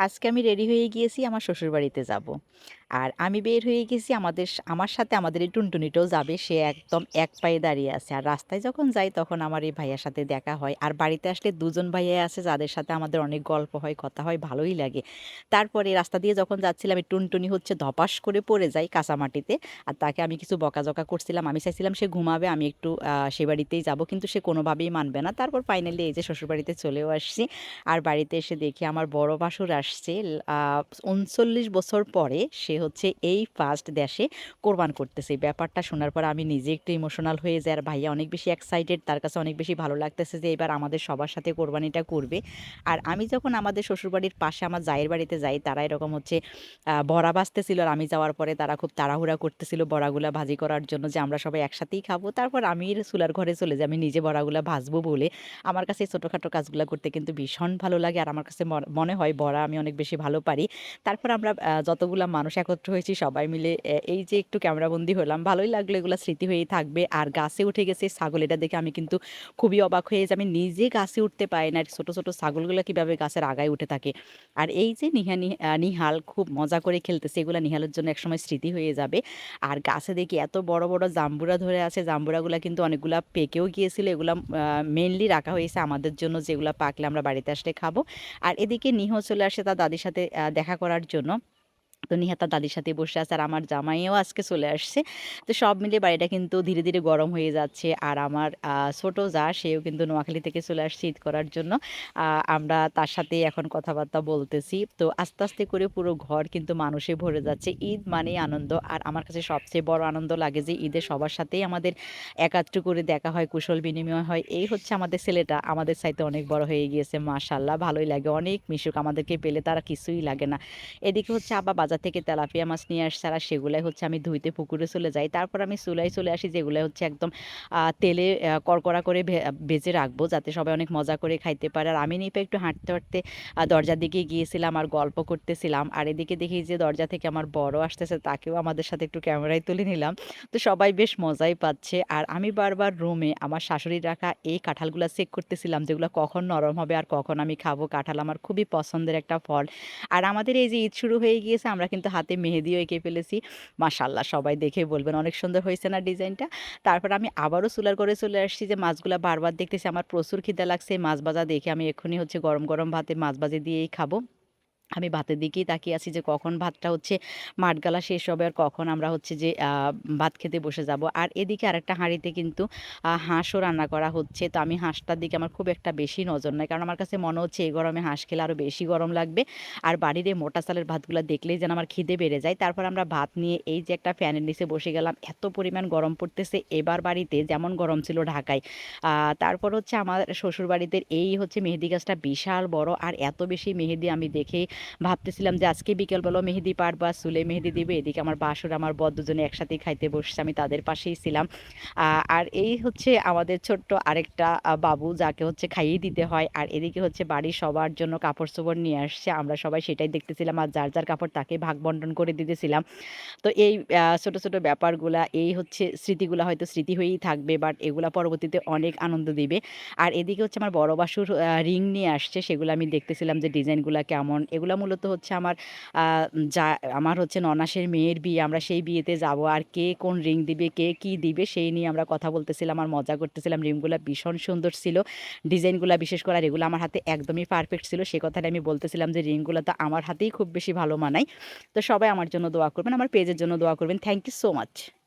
আজকে আমি রেডি হয়ে গিয়েছি আমার শ্বশুরবাড়িতে যাব। আর আমি বের হয়ে গেছি আমাদের আমার সাথে আমাদের এই টুনটুনিটাও যাবে। সে একদম এক পায়ে দাঁড়িয়ে আছে। আর রাস্তায় যখন যাই তখন আমার এই ভাইয়ার সাথে দেখা হয়। আর বাড়িতে আসলে দুজন ভাইয়া আছে যাদের সাথে আমাদের অনেক গল্প হয়, কথা হয়, ভালোই লাগে। তারপরে রাস্তা দিয়ে যখন যাচ্ছিলাম এই টুনটুনি হচ্ছে ধপাস করে পড়ে যায় কাঁচামাটিতে। আর তাকে আমি কিছু বকাঝকা করছিলাম। আমি চাইছিলাম সে ঘুমাবে, আমি একটু সে বাড়িতেই যাব। কিন্তু সে কোনোভাবেই মানবে না। তারপর ফাইনালি এই যে শ্বশুরবাড়িতে চলেও আসছি। আর বাড়িতে এসে দেখি আমার বড় ভাসুর আসছে। ৩৯ বছর পরে সে হচ্ছে এই ফার্স্ট দেশে কোরবান করতেছে। ব্যাপারটা শোনার পর আমি নিজে একটু ইমোশনাল হয়ে যাই। আর ভাইয়া অনেক বেশি এক্সাইটেড। তার কাছে অনেক বেশি ভালো লাগতেছে যে এবার আমাদের সবার সাথে কোরবানিটা করবে। আর আমি যখন আমাদের শ্বশুরবাড়ির পাশে আমার জায়ের বাড়িতে যাই, তারা এরকম হচ্ছে বড়া ভাজতেছিল। আর আমি যাওয়ার পরে তারা খুব তাড়াহুড়া করতেছিল বড়াগুলা ভাজি করার জন্য যে আমরা সবাই একসাথেই খাব। তারপর আমি চুলার ঘরে চলে যাই। আমি নিজে বড়াগুলা ভাজবো বলে। আমার কাছে ছোটোখাটো কাজগুলো করতে কিন্তু ভীষণ ভালো লাগে। আর আমার কাছে মনে হয় বড়া আমি অনেক বেশি ভালো পারি। তারপর আমরা যতগুলা মানুষ একত্র হয়েছি সবাই মিলে এই যে একটু ক্যামেরাবন্দী হলাম। ভালোই লাগল এগুলা স্মৃতি হয়েই থাকবে। আর গাছে উঠে গেছে ছাগল এটা দেখে আমি কিন্তু খুবই অবাক হয়ে যাই। আমি নিজে গাছে উঠতে পারি না। আর ছোট, ছোট ছাগলগুলা কীভাবে গাছের আগায় উঠে থাকে। আর এই যে নিহা নিহাল খুব মজা করে খেলতেছে। এগুলা নিহালের জন্য একসময় স্মৃতি হয়ে যাবে। আর গাছে দেখি এত বড়, বড় জাম্বুরা ধরে আছে। জাম্বুরাগুলা কিন্তু অনেকগুলা পেকেও গিয়েছিল। এগুলা আ মেইনলি রাখা হয়েছে আমাদের জন্য যেগুলা পাকলে আমরা বাড়িতে আসলে খাব। আর এদিকে নিহো চলে আসে দাদির সাথে দেখা করার জন্য। তো নিহা তার দাদির সাথে বসে আছে আর আমার জামাইও আজকে চলে আসছে। তো সব মিলিয়ে বাড়িটা কিন্তু ধীরে, ধীরে গরম হয়ে যাচ্ছে। আর আমার ছোট যা সেও কিন্তু নোয়াখালী থেকে চলে আসছে ঈদ করার জন্য। আমরা তার সাথেই এখন কথাবার্তা বলতেছি। তো আস্তে, আস্তে করে পুরো ঘর কিন্তু মানুষে ভরে যাচ্ছে। ঈদ মানেই আনন্দ। আর আমার কাছে সবচেয়ে বড় আনন্দ লাগে যে ঈদে সবার সাথেই আমাদের একাত্র করে দেখা হয়, কুশল বিনিময় হয়। এই হচ্ছে আমাদের ছেলেটা আমাদের চাইতে অনেক বড় হয়ে গিয়েছে। মাশাআল্লাহ ভালোই লাগে। অনেক মিশুক আমাদেরকে পেলে তারা কিছুই লাগে না। এদিকে হচ্ছে আব্বা বাজার থেকে তেলাপিয়া মাছ নিয়ে আসছে আর সেগুলাই হচ্ছে আমি ধুইতে পুকুরে চলে যাই। তারপর আমি চুলাই চলে আসি যেগুলো হচ্ছে একদম তেলে কড়কড়া করে ভেজে রাখব যাতে সবাই অনেক মজা করে খাইতে পারে। আর আমি নিপা একটু হাঁটতে, হাঁটতে দরজার দিকে গিয়েছিলাম আর গল্প করতেছিলাম। আর এদিকে দেখি যে দরজা থেকে আমার বড় আসতেছে তাকেও আমাদের সাথে একটু ক্যামেরায় তুলে নিলাম। তো সবাই বেশ মজাই পাচ্ছে। আর আমি বারবার রুমে আমার শাশুড়ির রাখা এই কাঁঠালগুলো চেক করতেছিলাম যেগুলো কখন নরম হবে আর কখন আমি খাব। কাঁঠাল আমার খুবই পছন্দের একটা ফল। আর আমাদের এই যে ঈদ শুরু হয়ে গিয়েছে আমরা কিন্তু হাতে মেহেদিও এঁকে ফেলেছি। মাশাল্লাহ সবাই দেখে বলবেন অনেক সুন্দর হয়েছে না ডিজাইনটা? তারপর আমি আবারও চুলার করে চলে আসছি যে মাছগুলো বারবার দেখতেছি আমার প্রচুর খিদা লাগছে। মাছ ভাজা দেখে আমি এক্ষুনি হচ্ছে গরম, গরম ভাতে মাছ ভাজি দিয়েই খাব। আমি ভাতের দিকেই তাকিয়ে আছি যে কখন ভাতটা হচ্ছে মাঠগালা শেষ হবে আর কখন আমরা হচ্ছে যে ভাত খেতে বসে যাব। আর এদিকে আরেকটা হাঁড়িতে কিন্তু হাঁসও রান্না করা হচ্ছে। তো আমি হাঁসটার দিকে আমার খুব একটা বেশি নজর নাই। কারণ আমার কাছে মনে হচ্ছে এই গরমে হাঁস খেলে আরও বেশি গরম লাগবে। আর বাড়ির এই মোটা চালের ভাতগুলো দেখলেই যেন আমার খিদে বেড়ে যায়। তারপর আমরা ভাত নিয়ে এই যে একটা ফ্যানের নিচে বসে গেলাম। এত পরিমাণ গরম পড়তেছে এবার বাড়িতে, যেমন গরম ছিল ঢাকায়। তারপর হচ্ছে আমার শ্বশুরবাড়িতে এই হচ্ছে মেহেদি গাছটা বিশাল বড়। আর এত বেশি মেহেদি আমি দেখে ভাবতেছিলাম যে আজকে বিকেলবেলাও মেহেদি পাড়বো আর চুলে মেহেদি দিবে। এদিকে আমার বাসুর, আমার বর দুজনে একসাথেই খাইতে বসছে। আমি তাদের পাশেই ছিলাম। আর এই হচ্ছে আমাদের ছোট্ট আরেকটা বাবু যাকে হচ্ছে খাইয়ে দিতে হয়। আর এদিকে হচ্ছে বাড়ির সবার জন্য কাপড়-চোপড় নিয়ে আসছে। আমরা সবাই সেটাই দেখতেছিলাম। আর যার, যার কাপড় তাকে ভাগ বন্টন করে দিতেছিলাম। তো এই ছোট, ছোট ব্যাপারগুলা এই হচ্ছে স্মৃতিগুলা হয়তো স্মৃতি হয়েই থাকবে। বাট এগুলা পরবর্তীতে অনেক আনন্দ দিবে। আর এদিকে হচ্ছে আমার বড় বাসুর রিং নিয়ে আসছে। সেগুলা আমি দেখতেছিলাম যে ডিজাইনগুলা কেমন। এগুলা মূলত হচ্ছে আমার যা আমার হচ্ছে ননাসের মেয়ের বিয়ে। আমরা সেই বিয়েতে যাব। আর কে কোন রিং দিবে, কে কি দিবে সেই নিয়ে আমরা কথা বলতেছিলাম আর মজা করতেছিলাম। রিংগুলা ভীষণ সুন্দর ছিল। ডিজাইনগুলা বিশেষ করে আর এগুলো আমার হাতে একদমই পারফেক্ট ছিল। সে কথাটা আমি বলতেছিলাম যে রিংগুলা তো আমার হাতেই খুব বেশি ভালো মানায়। তো সবাই আমার জন্য দোয়া করবেন। আমার পেজের জন্য দোয়া করবেন। Thank you so much.